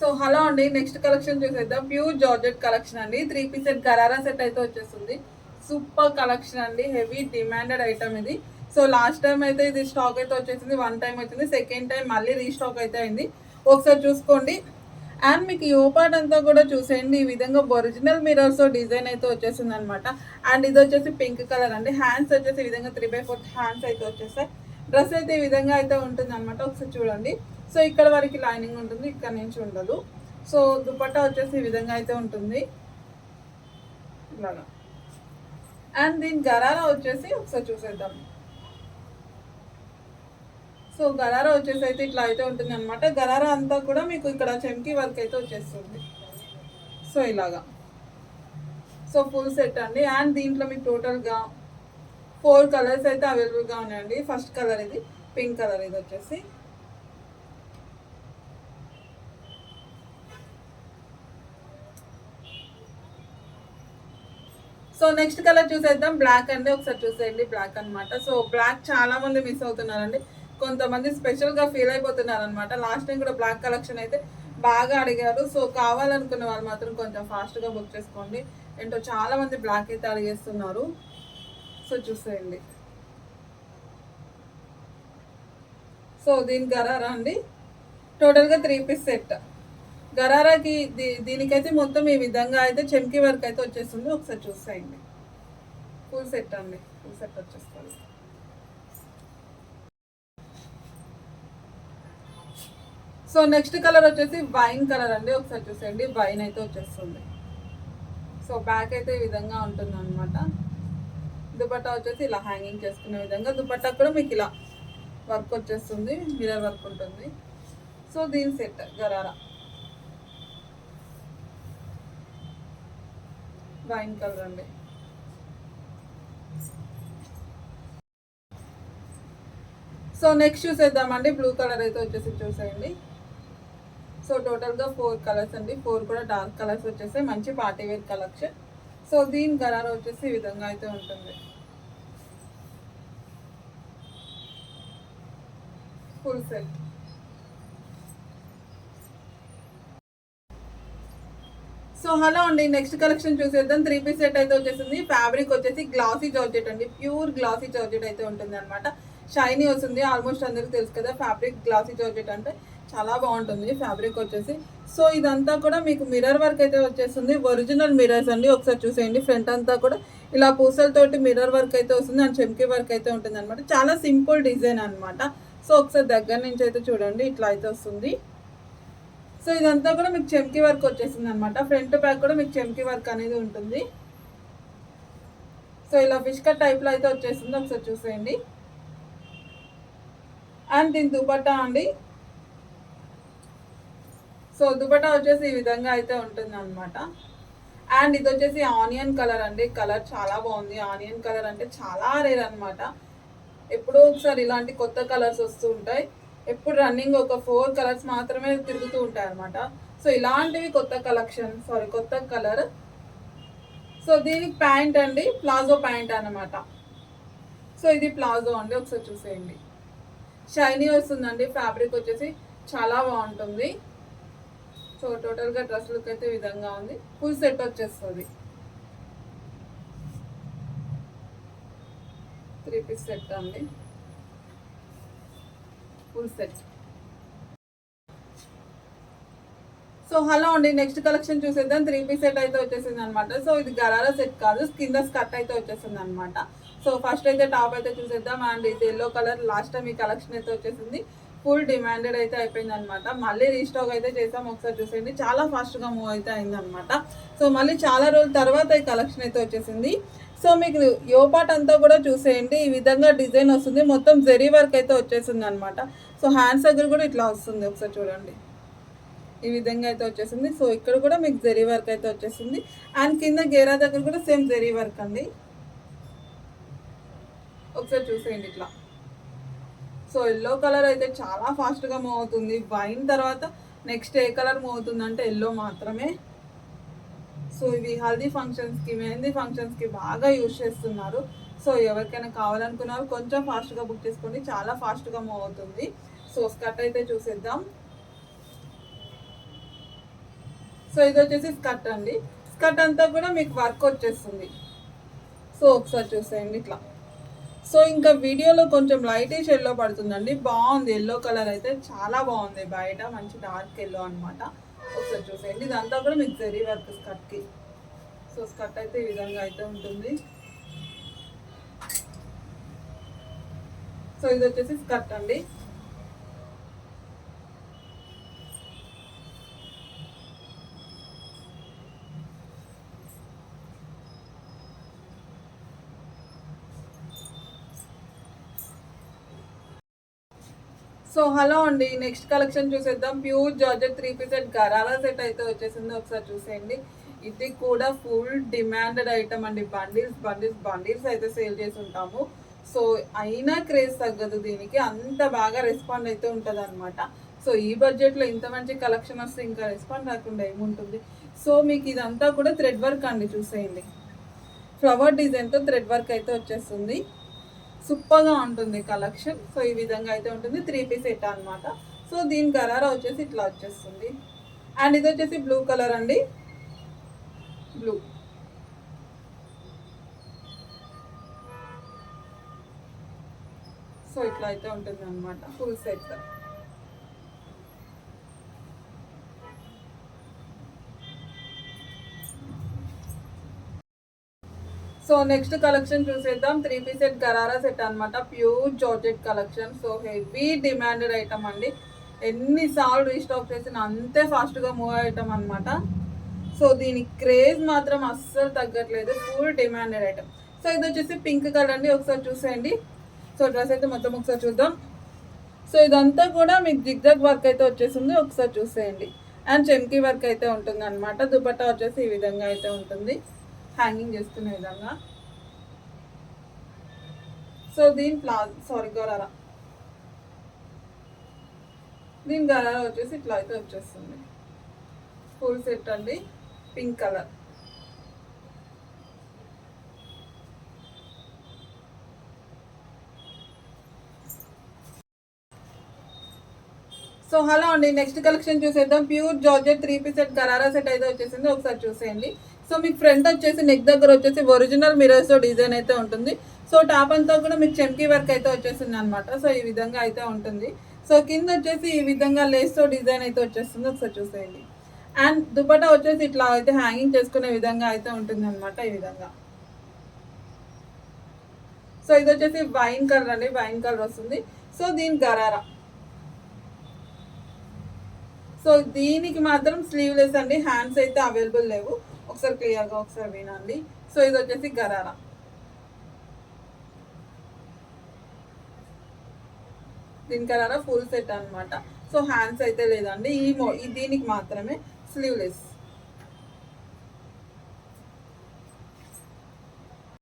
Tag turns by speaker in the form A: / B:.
A: So hello అండి next collection చూసేద్దాం. Pure georgette collection అండి. Three piece set gharara set అయితే వచ్చేస్తుంది. సూపర్ కలెక్షన్ అండి. హెవీ డిమాండెడ్ ఐటమ్ ఇది. సో లాస్ట్ టైం అయితే ఇది స్టాక్ అయితే వచ్చేసింది. వన్ టైం వచ్చింది. సెకండ్ టైం మళ్ళీ రీస్టాక్ అయితే అయింది. ఒకసారి చూసుకోండి. అండ్ మీకు ఈ ఓపాట్ అంతా కూడా చూసేయండి. ఈ విధంగా ఒరిజినల్ మిరర్స్ డిజైన్ అయితే వచ్చేసింది అనమాట అండ్ ఇది వచ్చేసి పింక్ కలర్ అండి. హ్యాండ్స్ వచ్చేసి ఈ విధంగా త్రీ బై ఫోర్త్ హ్యాండ్స్ అయితే వచ్చేస్తాయి. డ్రెస్ అయితే ఈ విధంగా అయితే ఉంటుంది అనమాట ఒకసారి చూడండి. సో ఇక్కడ వరకు లైనింగ్ ఉంటుంది ఇక్కడ నుంచి ఉండదు. సో దుపట్టా వచ్చేసి ఈ విధంగా అయితే ఉంటుంది. ఇలాగా. అండ్ దీని గరారా వచ్చేసి ఒకసారి చూసేద్దాం. సో గరారా వచ్చేసి అయితే ఇట్లా అయితే ఉంటుంది అనమాట గరారా అంతా కూడా మీకు ఇక్కడ చెంకి వర్క్ అయితే వచ్చేస్తుంది. సో ఇలాగా. సో ఫుల్ సెట్ అండి. అండ్ దీంట్లో మీకు టోటల్గా ఫోర్ కలర్స్ అయితే అవైలబుల్గా ఉన్నాయండి. ఫస్ట్ కలర్ ఇది పింక్ కలర్ ఇది వచ్చేసి. సో నెక్స్ట్ కలర్ చూసేద్దాం. బ్లాక్ అండి. ఒకసారి చూసేయండి. బ్లాక్ అనమాట సో బ్లాక్ చాలా మంది మిస్ అవుతున్నారండి. కొంతమంది స్పెషల్గా ఫీల్ అయిపోతున్నారు అనమాట లాస్ట్ టైం కూడా బ్లాక్ కలెక్షన్ అయితే బాగా అడిగారు. సో కావాలనుకున్న వాళ్ళు మాత్రం కొంచెం ఫాస్ట్గా బుక్ చేసుకోండి. ఏంటో చాలా మంది బ్లాక్ అయితే అడిగేస్తున్నారు. సో చూసేయండి. సో దీని గరారా అండి? టోటల్గా త్రీ పీస్ సెట్ గరారాకి దీ- దీనికైతే మొత్తం ఈ విధంగా అయితే చెంకి వర్క్ అయితే వచ్చేస్తుంది. ఒకసారి చూసేయండి. ఫుల్ సెట్ అండి. ఫుల్ సెట్ వచ్చేస్తుంది. సో నెక్స్ట్ కలర్ వచ్చేసి వైన్ కలర్ అండి. ఒకసారి చూసేయండి. వైన్ అయితే వచ్చేస్తుంది. సో బ్యాక్ అయితే ఈ విధంగా ఉంటుంది అనమాట దుపట్టా వచ్చేసి ఇలా హ్యాంగింగ్ చేసుకునే విధంగా. దుపట్టా కూడా మీకు ఇలా వర్క్ వచ్చేస్తుంది. మిరర్ వర్క్ ఉంటుంది. సో దీని సెట్ గరారా. వైన్ కలర్ అండి. సో నెక్స్ట్ చూసేద్దామండి. బ్లూ కలర్ అయితే వచ్చేసి చూసేయండి. సో టోటల్గా ఫోర్ కలర్స్ అండి. ఫోర్ కూడా డార్క్ కలర్స్ వచ్చేసి మంచి పార్టీ వేర్ కలెక్షన్. సో దీని కలర్ వచ్చేసి ఈ విధంగా అయితే ఉంటుంది. Full set. సో హలో అండి నెక్స్ట్ కలెక్షన్ చూసేద్దాం. త్రీ పీస్ సెట్ అయితే వచ్చేసింది. ఫ్యాబ్రిక్ వచ్చేసి గ్లాసీ జార్జెట్ అండి. ప్యూర్ గ్లాసీ జార్జెట్ అయితే ఉంటుంది అనమాట షైనీ వస్తుంది. ఆల్మోస్ట్ అందరికీ తెలుసు కదా ఫ్యాబ్రిక్ గ్లాసీ జార్జెట్ అంటే చాలా బాగుంటుంది ఫ్యాబ్రిక్ వచ్చేసి. సో ఇదంతా కూడా మీకు మిర్రర్ వర్క్ అయితే వచ్చేస్తుంది. ఒరిజినల్ మిర్రర్స్ అండి. ఒకసారి చూసేయండి. ఫ్రంట్ అంతా కూడా ఇలా పూసలతోటి మిర్రర్ వర్క్ అయితే వస్తుంది. అండ్ చెమ్కి వర్క్ అయితే ఉంటుంది అనమాట చాలా సింపుల్ డిజైన్ అనమాట సో ఒకసారి దగ్గర నుంచి అయితే చూడండి. ఇట్లా అయితే వస్తుంది. సో ఇదంతా కూడా మీకు చెమ్కి వర్క్ వచ్చేసింది అనమాట ఫ్రంట్ బ్యాక్ కూడా మీకు చెమ్కి వర్క్ అనేది ఉంటుంది. సో ఇలా ఫిష్ కట్ టైప్లో అయితే వచ్చేసింది. ఒకసారి చూసేయండి. అండ్ దీని దుపట్టా అండి. సో దుపట్టా వచ్చేసి ఈ విధంగా అయితే ఉంటుంది అనమాట అండ్ ఇది వచ్చేసి ఆనియన్ కలర్ అండి. కలర్ చాలా బాగుంది. ఆనియన్ కలర్ అంటే చాలా రేర్ అనమాట ఎప్పుడో ఒకసారి ఇలాంటి కొత్త కలర్స్ వస్తూ ఉంటాయి. ఎప్పుడు రన్నింగ్ ఒక ఫోర్ కలర్స్ మాత్రమే తిరుగుతూ ఉంటాయి అనమాట సో ఇలాంటివి కొత్త కలెక్షన్ సారీ కొత్త కలర్ సో దీనికి ప్యాంట్ అండి ప్లాజో ప్యాంట్ అన్నమాట. సో ఇది ప్లాజో అండి ఒకసారి చూసేయండి. షైనీ వస్తుందండి ఫ్యాబ్రిక్ వచ్చేసి చాలా బాగుంటుంది. సో టోటల్గా డ్రెస్ లుక్ అయితే విధంగా ఉంది. ఫుల్ సెట్ వచ్చేస్తుంది. త్రీ పీస్ సెట్ అండి. ఫుల్ సో హలో అండి. నెక్స్ట్ కలెక్షన్ చూసేద్దాం. త్రీ పీస్ సెట్ అయితే వచ్చేసింది అనమాట సో ఇది గరారా సెట్ కాదు. కింద స్కర్ట్ అయితే వచ్చేసింది అనమాట సో ఫస్ట్ అయితే టాప్ అయితే చూసేద్దాం. అండ్ ఇది ఎల్లో కలర్ లాస్ట్ టైం ఈ కలెక్షన్ అయితే వచ్చేసింది. ఫుల్ డిమాండెడ్ అయితే అయిపోయింది అనమాట మళ్ళీ రీస్టాక్ అయితే చేసాం. ఒకసారి చూసేయండి. చాలా ఫాస్ట్గా మూవ్ అయితే అయింది అనమాట సో మళ్ళీ చాలా రోజుల తర్వాత ఈ కలెక్షన్ అయితే వచ్చేసింది. సో మీకు యో పార్ట్ అంతా కూడా చూసేయండి. ఈ విధంగా డిజైన్ వస్తుంది. మొత్తం జెరీ వర్క్ అయితే వచ్చేసింది అనమాట సో హ్యాండ్స్ దగ్గర కూడా ఇట్లా వస్తుంది. ఒకసారి చూడండి. ఈ విధంగా అయితే వచ్చేసింది. సో ఇక్కడ కూడా మీకు జెరీ వర్క్ అయితే వచ్చేసింది. అండ్ కింద గేరా దగ్గర కూడా సేమ్ జెరీ వర్క్ అండి. ఒకసారి చూసేయండి ఇట్లా. సో ఎల్లో కలర్ అయితే చాలా ఫాస్ట్గా మూవ్ అవుతుంది. వైన్ తర్వాత నెక్స్ట్ ఏ కలర్ మూవ్ అవుతుంది అంటే ఎల్లో మాత్రమే. సో ఇవి హల్దీ ఫంక్షన్స్కి మెహందీ ఫంక్షన్స్కి బాగా యూజ్ చేస్తున్నారు. సో ఎవరికైనా కావాలనుకున్నారు కొంచెం ఫాస్ట్గా బుక్ చేసుకోండి. చాలా ఫాస్ట్గా మూవ్ అవుతుంది. సో స్కర్ట్ అయితే చూసేద్దాం. సో ఇది వచ్చేసి స్కర్ట్ అండి. స్కర్ట్ అంతా కూడా మీకు వర్క్ వచ్చేస్తుంది. సో ఒకసారి చూసేయండి ఇట్లా. సో ఇంకా వీడియోలో కొంచెం లైటిష్ ఎల్లో పడుతుందండి. బాగుంది. ఎల్లో కలర్ అయితే చాలా బాగుంది. బయట మంచి డార్క్ ఎల్లో అనమాట ఒకసారి చూసేయండి ఇదంతా కూడా మీకు జరీ వర్క్ స్కర్ట్కి. సో స్కర్ట్ అయితే ఈ విధంగా అయితే ఉంటుంది. సో ఇది వచ్చేసి స్కర్ట్ అండి. సో హలో అండి నెక్స్ట్ కలెక్షన్ చూసేద్దాం. Pure georgette three piece set set gharara set అయితే వచ్చేసింది. ఒకసారి చూసేయండి. ఇది కూడా ఫుల్ డిమాండెడ్ ఐటమ్ అండి. బండిల్స్ బండిల్స్ బండిల్స్ అయితే సేల్ చేసి ఉంటాము. సో అయినా క్రేజ్ తగ్గదు దీనికి. అంత బాగా రెస్పాండ్ అయితే ఉంటుంది అనమాట సో ఈ బడ్జెట్లో ఇంత మంచి కలెక్షన్ వస్తే ఇంకా రెస్పాండ్ రాకుండా ఏముంటుంది? సో మీకు ఇదంతా కూడా థ్రెడ్ వర్క్ అండి. చూసేయండి. ఫ్లవర్ డిజైన్తో థ్రెడ్ వర్క్ అయితే వచ్చేస్తుంది. సూపర్గా ఉంటుంది కలెక్షన్. సో ఈ విధంగా అయితే ఉంటుంది. త్రీ పీస్ సెట్ అనమాట సో దీని కలర్ వచ్చేసి ఇట్లా వచ్చేస్తుంది. అండ్ ఇది వచ్చేసి బ్లూ కలర్ అండి. బ్లూ. సో ఇట్లా అయితే ఉంటుంది అనమాట full set so next collection చూసేద్దాం. Three piece set gharara set అనమాట pure georgette collection. So heavy demanded item అండి. ఎన్నిసార్లు రీస్టాక్ చేసిన అంతే ఫాస్ట్గా మూవ్ ఐటమ్ అనమాట సో దీని క్రేజ్ మాత్రం అస్సలు తగ్గట్లేదు. Full demanded item. సో ఇది వచ్చేసి పింక్ కలర్ అండి. ఒకసారి చూసేయండి. సో డ్రెస్ అయితే మొత్తం ఒకసారి చూద్దాం. సో ఇదంతా కూడా మీకు జిగ్జాగ్ వర్క్ అయితే వచ్చేసింది. ఒకసారి చూసేయండి. అండ్ చెంకీ వర్క్ అయితే ఉంటుంది అనమాట దుపట్టా వచ్చేసి ఈ విధంగా అయితే ఉంటుంది. హ్యాంగింగ్ చేసుకునే విధంగా సో దీని ప్లా సారీ గరారా దీని గరారా వచ్చేసి ఇట్లా అయితే వచ్చేస్తుంది. ఫుల్ సెట్ అండి పింక్ కలర్ సో హలో అండి. నెక్స్ట్ కలెక్షన్ చూసేద్దాం. Pure georgette three piece set gharara set అయితే వచ్చేసింది. ఒకసారి చూసేయండి. సో మీకు ఫ్రంట్ వచ్చేసి నెక్ దగ్గర వచ్చేసి ఒరిజినల్ మిరర్స్తో డిజైన్ అయితే ఉంటుంది. సో టాప్ అంతా కూడా మీకు చెంకీ వర్క్ అయితే వచ్చేసింది అనమాట సో ఈ విధంగా అయితే ఉంటుంది. సో కింద వచ్చేసి ఈ విధంగా లేస్తో డిజైన్ అయితే వచ్చేస్తుంది. ఒకసారి చూసేయండి. అండ్ దుపట్టా వచ్చేసి ఇట్లా అయితే హ్యాంగింగ్ చేసుకునే విధంగా అయితే ఉంటుంది అనమాట ఈ విధంగా. సో ఇది వచ్చేసి వైన్ కలర్ అండి. వైన్ కలర్ వస్తుంది. సో దీని గరారా. సో దీనికి మాత్రం స్లీవ్లెస్ అండి. హ్యాండ్స్ అయితే అవైలబుల్ లేవు. ఒకసారి క్లియర్గా ఒకసారి వినండి. సో ఇది వచ్చేసి గరారా. దీని గరారా ఫుల్ సెట్ అన్నమాట. సో హ్యాండ్స్ అయితే లేదండి. ఈ దీనికి మాత్రమే స్లీవ్లెస్.